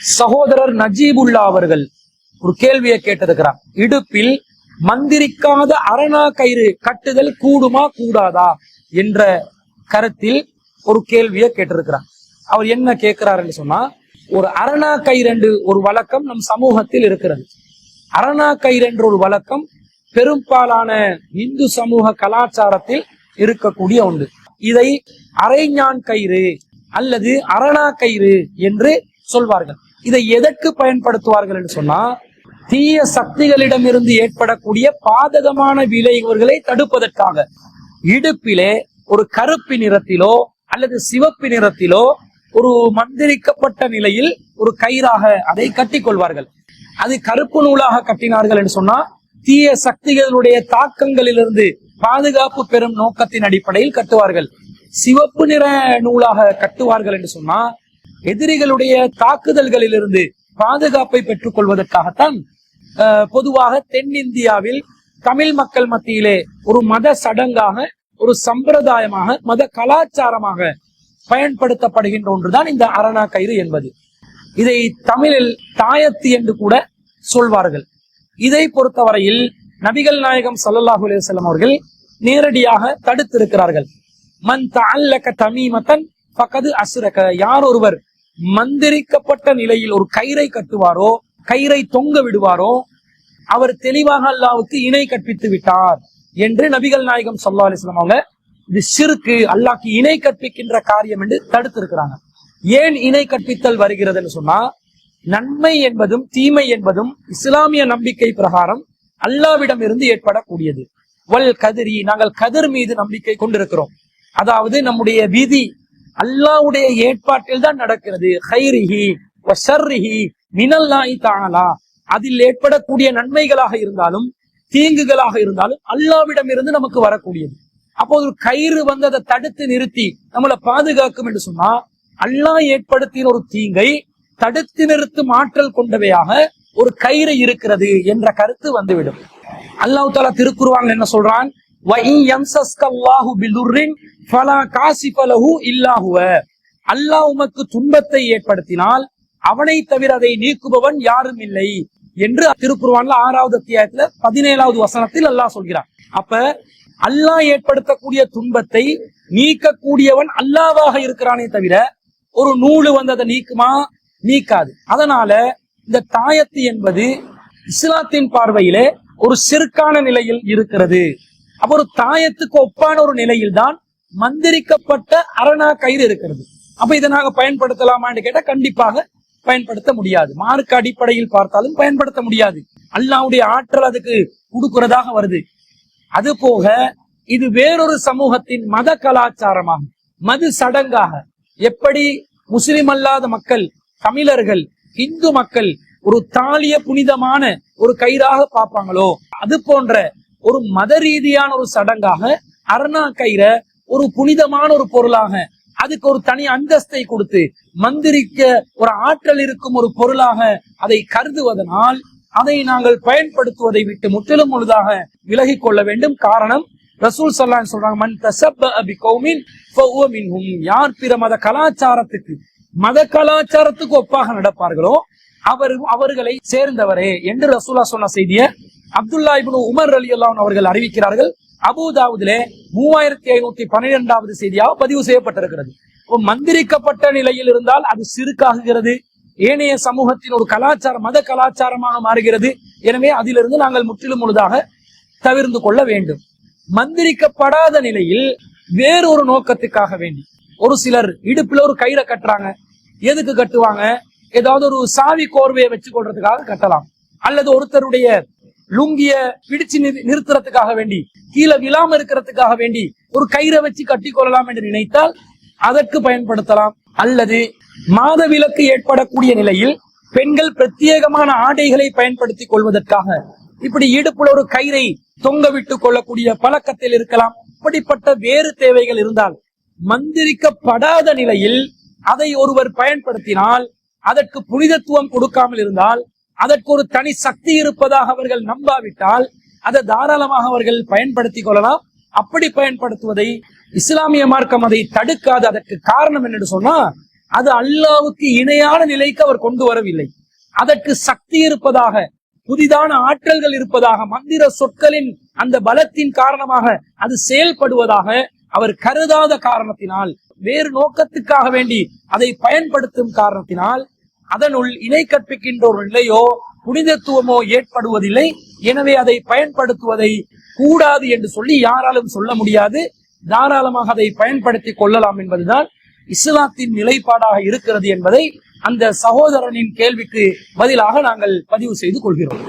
சகோதரர் நஜீபுல்லா அவர்கள் ஒரு கேள்வியை கேட்டிருக்கிறார். இடுப்பில் மந்திரிக்காத அரணா கயிறு கட்டுதல் கூடுமா கூடாதா என்ற கருத்தில் ஒரு கேள்வியை கேட்டிருக்கிறார். அவர் என்ன கேட்கிறாருன்னு சொன்னா ஒரு அரணா கயிறு ஒரு வழக்கம் நம் சமூகத்தில் இருக்கிறது. அரணா கயிறு ஒரு வழக்கம் பெரும்பாலான இந்து சமூக கலாச்சாரத்தில் இருக்கக்கூடிய ஒன்று. இதை அரைஞான் கயிறு அல்லது அரணா கயிறு என்று சொல்வார்கள். இதை எதற்கு பயன்படுத்துவார்கள் என்று சொன்னா தீய சக்திகளிடமிருந்து ஏற்படக்கூடிய பாதகமான விளைவுகளை தடுப்பதற்காக. இடுப்பிலே ஒரு கருப்பு நிறத்திலோ அல்லது சிவப்பு நிறத்திலோ ஒரு மந்திரிக்கப்பட்ட நிலையில் ஒரு கயிறாக அதை கட்டிக் கொள்வார்கள். அது கருப்பு நூலாக கட்டினார்கள் என்று சொன்னா தீய சக்திகளுடைய தாக்கங்களிலிருந்து பாதுகாப்பு பெறும் நோக்கத்தின் அடிப்படையில் கட்டுவார்கள். சிவப்பு நிற நூலாக கட்டுவார்கள் என்று சொன்னா எதிரிகளுடைய தாக்குதல்களிலிருந்து பாதுகாப்பை பெற்றுக் கொள்வதற்காகத்தான் பொதுவாக தென்னிந்தியாவில் தமிழ் மக்கள் மத்தியிலே ஒரு மத சடங்காக ஒரு சம்பிரதாயமாக மத கலாச்சாரமாக பயன்படுத்தப்படுகின்ற ஒன்றுதான் இந்த அரணா கயிறு என்பது. இதை தமிழில் தாயத்து என்று கூட சொல்வார்கள். இதை பொறுத்தவரையில் நபிகள் நாயகம் சல்லாஹு அலிசல்லம் அவர்கள் நேரடியாக தடுத்திருக்கிறார்கள். மன் தமீமத்தன் பக்கது அசுரக யார் ஒருவர் மந்திரிக்கப்பட்ட நிலையில் ஒரு கயிறை கட்டுவாரோ கயிறை தொங்க விடுவாரோ அவர் தெளிவாக அல்லாவுக்கு இணை கற்பித்து விட்டார் என்று நபிகள் நாயகம் ஸல்லல்லாஹு அலிஸ்லாம் அவங்க இது சிறுக்கு அல்லாக்கு இணை கற்பிக்கின்ற காரியம் என்று தடுத்திருக்கிறாங்க. ஏன் இணை கற்பித்தல் வருகிறதுன்னு சொன்னா நன்மை என்பதும் தீமை என்பதும் இஸ்லாமிய நம்பிக்கை பிரகாரம் அல்லாவிடம் இருந்து ஏற்படக்கூடியது. வல் கதிரி நாங்கள் கதிர் மீது நம்பிக்கை கொண்டிருக்கிறோம். அதாவது நம்முடைய விதி அல்லாஹ்வுடைய ஏற்பாட்டில் தான் நடக்கிறது. ஹைரிஹி வஷர்ரிஹி மினல்லாய் தானா அதில் ஏற்படக்கூடிய நன்மைகளாக இருந்தாலும் தீங்குகளாக இருந்தாலும் அல்லாவிடம் இருந்து நமக்கு வரக்கூடியது. அப்போது ஒரு கயிறு வந்து அதை தடுத்து நிறுத்தி நம்மளை பாதுகாக்கும் என்று சொன்னா அல்லாஹ் ஏற்படுத்தின ஒரு தீங்கை தடுத்து நிறுத்தும் ஆற்றல் கொண்டவையாக ஒரு கயிறு இருக்கிறது என்ற கருத்து வந்துவிடும். அல்லாஹ் தாலா திருக்குருவாங்க என்ன சொல்றான்? அல்லாஹ் உமக்கு துன்பத்தை ஏற்படுத்தினால் அவனை தவிர அதை நீக்குபவன் யாரும் இல்லை என்று திருக்குருவான்ல ஆறாவது அத்தியாயத்துல பதினேழாவது வசனத்தில் அல்லாஹ் சொல்கிறான். அப்ப அல்லாஹ் ஏற்படுத்தக்கூடிய துன்பத்தை நீக்கக்கூடியவன் அல்லாவாக இருக்கிறானே தவிர ஒரு நூலு வந்து அதை நீக்குமா? நீக்காது. அதனால இந்த தாயத்து என்பது இஸ்லாத்தின் பார்வையிலே ஒரு சிறுக்கான நிலையில் இருக்கிறது. அப்ப ஒரு தாயத்துக்கு ஒப்பான ஒரு நிலையில் தான் மந்திரிக்கப்பட்ட அரணா கயிறு இருக்கிறது. அப்ப இதை நாங்க பயன்படுத்தலாமான்னு கேட்டா கண்டிப்பாக பயன்படுத்த முடியாது. மார்க்க அடிப்படையில் பார்த்தாலும் பயன்படுத்த முடியாது. அல்லாவுடைய ஆற்றல் அதுக்கு கொடுக்கிறதாக வருது. அது போக இது வேறொரு சமூகத்தின் மத கலாச்சாரமாக மது சடங்காக எப்படி முஸ்லிம் அல்லாத மக்கள் தமிழர்கள் இந்து மக்கள் ஒரு தாலிய புனிதமான ஒரு கயிறாக பார்ப்பாங்களோ அது போன்ற ஒரு மத ரீதியான ஒரு சடங்காக அரணா கயிறை ஒரு புனிதமான ஒரு பொருளாக அதுக்கு ஒரு தனி அந்தஸ்தை கொடுத்து மந்திரிக்க ஒரு ஆற்றல் இருக்கும் ஒரு பொருளாக அதை கருதுவதனால் அதை நாங்கள் பயன்படுத்துவதை விட்டு முற்றிலும் முழுதாக விலகிக் கொள்ள வேண்டும். காரணம் ரசூல் சல்லான் சொல்றாங்க மன் தசப்ப அபி கௌமின் யார் பிற மத கலாச்சாரத்துக்கு மத கலாச்சாரத்துக்கு ஒப்பாக நடப்பார்களோ அவர் அவர்களை சேர்ந்தவரே என்று ரசூலா சொன்ன செய்தியை அப்துல்லா இப்னு உமர் அலி அல்லான் அவர்கள் அறிவிக்கிறார்கள் அபுதாவுதிலே மூவாயிரத்தி ஐநூத்தி பன்னிரெண்டாவது செய்தியாக பதிவு செய்யப்பட்டிருக்கிறது. மந்திரிக்கப்பட்ட நிலையில் இருந்தால் அது சிறுக்காகுகிறது. ஏனைய சமூகத்தின் ஒரு கலாச்சாரம் மத கலாச்சாரமாக மாறுகிறது. எனவே அதிலிருந்து நாங்கள் முற்றிலும் முழுதாக தவிர்ந்து கொள்ள வேண்டும். மந்திரிக்கப்படாத நிலையில் வேறொரு நோக்கத்துக்காக வேண்டி. ஒரு சிலர் இடுப்புல ஒரு கயிறை கட்டுறாங்க எதுக்கு கட்டுவாங்க? ஏதாவது ஒரு சாவி கோர்வையை வச்சு கொள்றதுக்காக கட்டலாம். அல்லது ஒருத்தருடைய லுங்கிய பிடிச்சு நிறு- நிறுத்துறதுக்காக வேண்டி கீழே விழாம இருக்கிறதுக்காக வேண்டி ஒரு கயிறை வச்சு கட்டி கொள்ளலாம் என்று நினைத்தால் அதற்கு பயன்படுத்தலாம். அல்லது மாதவிலக்கு ஏற்படக்கூடிய நிலையில் பெண்கள் பிரத்யேகமான ஆடைகளை பயன்படுத்திக் கொள்வதற்காக இப்படி இடுப்புல ஒரு கயிறை தொங்க விட்டுக் கொள்ளக்கூடிய பழக்கத்தில் இருக்கலாம். இப்படிப்பட்ட வேறு தேவைகள் இருந்தால் மந்திரிக்கப்படாத நிலையில் அதை ஒருவர் பயன்படுத்தினால் அதற்கு புனிதத்துவம் கொடுக்காமல் இருந்தால் அதற்கு ஒரு தனி சக்தி இருப்பதாக அவர்கள் நம்பாவிட்டால் அதை தாராளமாக அவர்கள் பயன்படுத்திக் கொள்ளலாம். அப்படி பயன்படுத்துவதை இஸ்லாமிய மார்க்கம் அதை தடுக்காது. அதற்கு காரணம் என்னன்னு சொன்னா அது அல்லாவுக்கு இணையான நிலைக்கு அவர் கொண்டு வரவில்லை. அதற்கு சக்தி இருப்பதாக புதிதான ஆற்றல்கள் இருப்பதாக மந்திர சொற்களின் அந்த பலத்தின் காரணமாக அது செயல்படுவதாக அவர் கருதாத காரணத்தினால் வேறு நோக்கத்துக்காக வேண்டி அதை பயன்படுத்தும் காரணத்தினால் அதனுள் இணை கற்பிக்கின்ற ஒரு நிலையோ புனிதத்துவமோ ஏற்படுவதில்லை. எனவே அதை பயன்படுத்துவதை கூடாது என்று சொல்லி யாராலும் சொல்ல முடியாது. தாராளமாக அதை பயன்படுத்தி கொள்ளலாம் என்பதுதான் இஸ்லாத்தின் நிலைப்பாடாக இருக்கிறது என்பதை அந்த சகோதரனின் கேள்விக்கு பதிலாக நாங்கள் பதிவு செய்து கொள்கிறோம்.